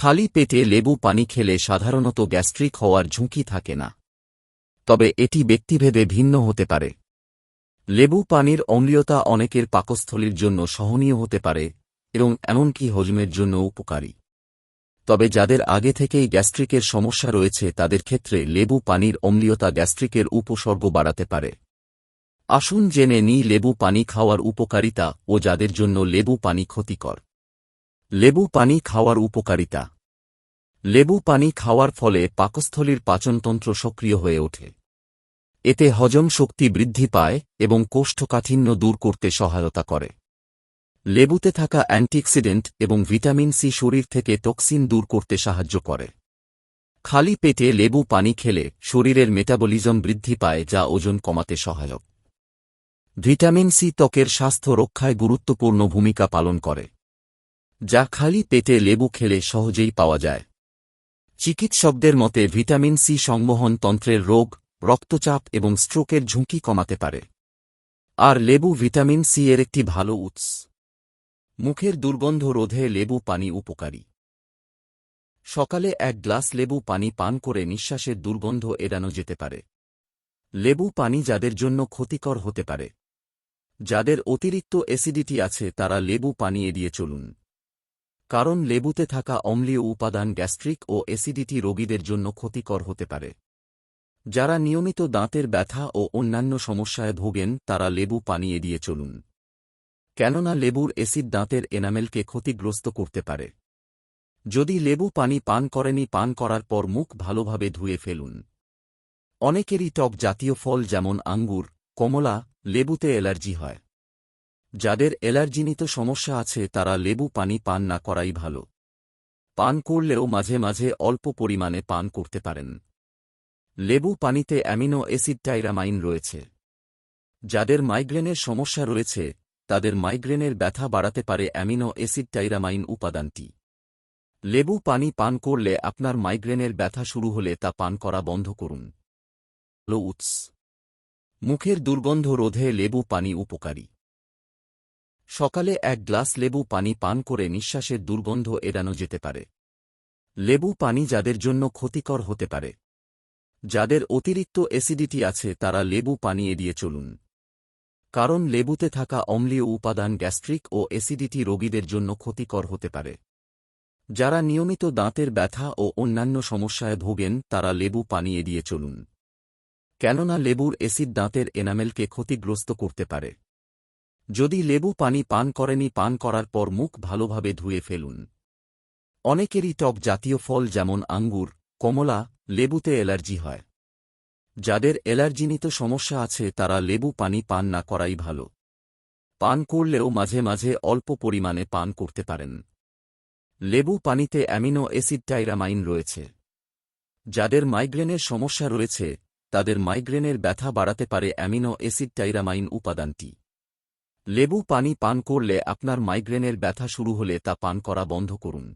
খালি পেটে লেবু পানি খেলে সাধারণত গ্যাস্ট্রিক হওয়ার ঝুঁকি থাকে না। তবে এটি ব্যক্তিভেদে ভিন্ন হতে পারে। লেবু পানির অম্লীয়তা অনেকের পাকস্থলীর জন্য সহনীয় হতে পারে এবং এমনকি হজমের জন্য উপকারী। তবে যাদের আগে থেকেই গ্যাস্ট্রিকের সমস্যা রয়েছে, তাদের ক্ষেত্রে লেবু পানির অম্লীয়তা গ্যাস্ট্রিকের উপসর্গ বাড়াতে পারে। আসুন জেনে নিই লেবু পানি খাওয়ার উপকারিতা ও যাদের জন্য লেবু পানি ক্ষতিকর। লেবু পানি খাওয়ার উপকারিতা। লেবু পানি খাওয়ার ফলে পাকস্থলীর পাচনতন্ত্র সক্রিয় হয়ে ওঠে। এতে হজম শক্তি বৃদ্ধি পায় এবং কোষ্ঠকাঠিন্য দূর করতে সহায়তা করে। লেবুতে থাকা অ্যান্টিঅক্সিডেন্ট এবং ভিটামিন সি শরীর থেকে টক্সিন দূর করতে সাহায্য করে। খালি পেটে লেবু পানি খেলে শরীরের মেটাবলিজম বৃদ্ধি পায় যা ওজন কমাতে সহায়ক। ভিটামিন সি ত্বকের স্বাস্থ্য রক্ষায় গুরুত্বপূর্ণ ভূমিকা পালন করে। যা খালি পেটে লেবু খেলে সহজেই পাওয়া যায়। চিকিৎসকদের মতে ভিটামিন সি সংবহন তন্ত্রের রোগ, রক্তচাপ এবং স্ট্রোকের ঝুঁকি কমাতে পারে। আর লেবু ভিটামিন সি এর একটি ভালো উৎস। মুখের দুর্গন্ধ রোধে লেবু পানি উপকারী। সকালে এক গ্লাস লেবু পানি পান করে নিঃশ্বাসের দুর্গন্ধ এড়ানো যেতে পারে। লেবু পানি যাদের জন্য ক্ষতিকর হতে পারে। যাদের অতিরিক্ত অ্যাসিডিটি আছে তারা লেবু পানি এড়িয়ে চলুন। কারণ লেবুতে থাকা অম্লীয় উপাদান গ্যাস্ট্রিক ও অ্যাসিডিটি রোগীদের জন্য ক্ষতিকর হতে পারে। যারা নিয়মিত দাঁতের ব্যথা ও অন্যান্য সমস্যায় ভোগেন, তারা লেবু পানি এড়িয়ে চলুন। কেননা লেবুর অ্যাসিড দাঁতের এনামেলকে ক্ষতিগ্রস্ত করতে পারে। যদি লেবু পানি পান করেনি পান করার পর মুখ ভালোভাবে ধুয়ে ফেলুন। অনেকেরই টক জাতীয় ফল যেমন আঙ্গুর, কমলা, লেবুতে অ্যালার্জি হয়। যাদের অ্যালার্জিনিত সমস্যা আছে তারা লেবু পানি পান না করাই ভালো। পান করলেও মাঝে মাঝে অল্প পরিমাণে পান করতে পারেন। লেবু পানিতে অ্যামিনো অ্যাসিড টাইরামাইন রয়েছে। যাদের মাইগ্রেনের সমস্যা রয়েছে, তাদের মাইগ্রেনের ব্যথা বাড়াতে পারে অ্যামিনো অ্যাসিড টাইরামাইন উপাদানটি। লেবু পানি পান করলে আপনার মাইগ্রেনের ব্যথা শুরু হলে তা পান করা বন্ধ করুন। লো উৎস। মুখের দুর্গন্ধ রোধে লেবু পানি উপকারী। সকালে এক গ্লাস লেবু পানি পান করে নিঃশ্বাসের দুর্গন্ধ এড়ানো যেতে পারে। লেবু পানি যাদের জন্য ক্ষতিকর হতে পারে। যাদের অতিরিক্ত অ্যাসিডিটি আছে, তারা লেবু পানি এড়িয়ে চলুন। কারণ লেবুতে থাকা অম্লীয় উপাদান গ্যাস্ট্রিক ও অ্যাসিডিটি রোগীদের জন্য ক্ষতিকর হতে পারে। যারা নিয়মিত দাঁতের ব্যথা ও অন্যান্য সমস্যায় ভোগেন, তারা লেবু পানি এড়িয়ে চলুন। কেননা লেবুর অ্যাসিড দাঁতের এনামেলকে ক্ষতিগ্রস্ত করতে পারে। যদি লেবু পানি পান করেনি পান করার পর মুখ ভালোভাবে ধুয়ে ফেলুন। অনেকেরই টক জাতীয় ফল যেমন আঙ্গুর, কমলা, লেবুতে অ্যালার্জি হয়। যাদের অ্যালার্জিনিত সমস্যা আছে তারা লেবু পানি পান না করাই ভালো। পান করলেও মাঝে মাঝে অল্প পরিমাণে পান করতে পারেন। লেবু পানিতে অ্যামিনো অ্যাসিড টাইরামাইন রয়েছে। যাদের মাইগ্রেনের সমস্যা রয়েছে, তাদের মাইগ্রেনের ব্যথা বাড়াতে পারে অ্যামিনো অ্যাসিড টাইরামাইন উপাদানটি। লেবু পানি পান করলে আপনার মাইগ্রেনের ব্যথা শুরু হলে তা পান করা বন্ধ করুন।